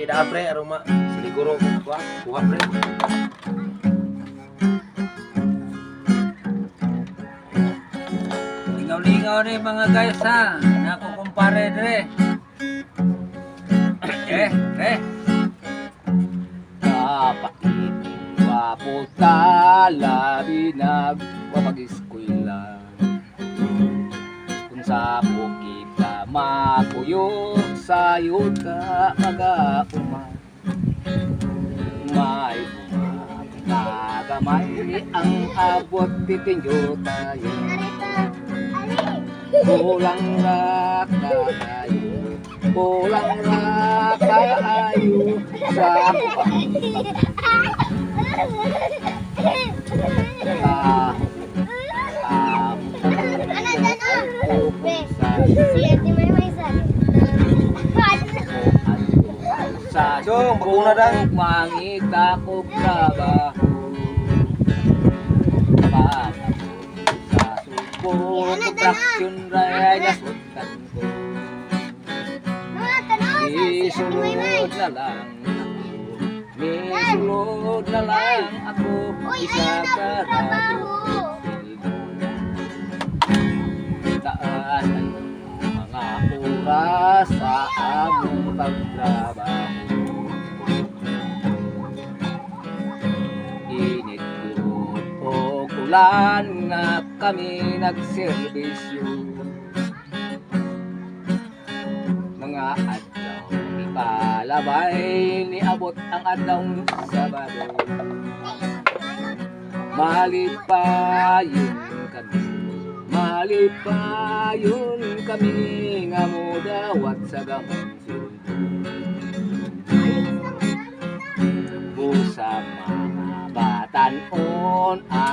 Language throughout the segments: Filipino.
Tidak pre aroma siguro kuha kuha pre. Lingaw-lingaw ni mga guys ha. Nako kumpare dre. Eh, eh. Kapaiting paputa labi nagpapag-eskwela Kung sa bukid ka mapuyo sayo ka mag-auma May umagamay ang abot titinyo tayo. Kulang ra kayo Kulang ra kayo sa Ah, ah, Ano dyan ah? Sa Dong, baguna dan. mangita ko trabaho para sa subo Yan na, kontraksyon ray nasundan ko isulod na lang ako. Isulod na lang ako. Isa karado trabaho. O kulan nga kami nagserbisyo Mga adlaw ipalabay niabot ang adlaw Sabado. Malipayon kami Malipayon kami nga mudawat sa gamang sulto Busa mga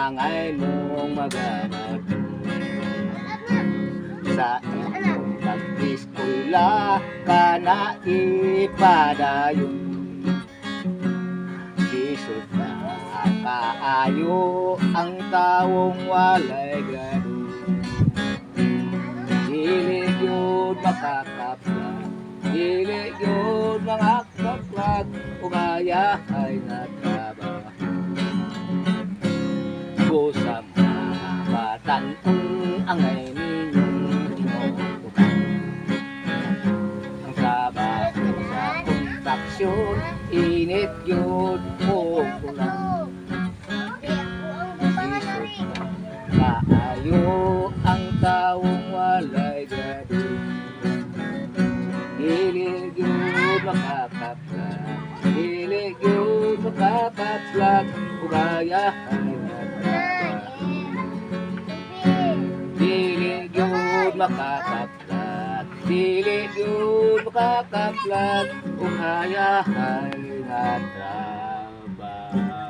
batanon angay mong magamat Sa pag-eskwela ka na ipadayon Isod na kaayo ang taong walay grado Dili yun makakapla Dili yun mga kaplag Umayahay na trabaho batanong angay ninyong tinutukan Ang trabaho sa kontraksyon Init yun o kulang Kaayo ang taong walay gado Hilig yun makakaplag Hilig yun makakaplag Ugayahan na makakaplat. Pilit yun makakaplat. Kung hayahay na trabaho.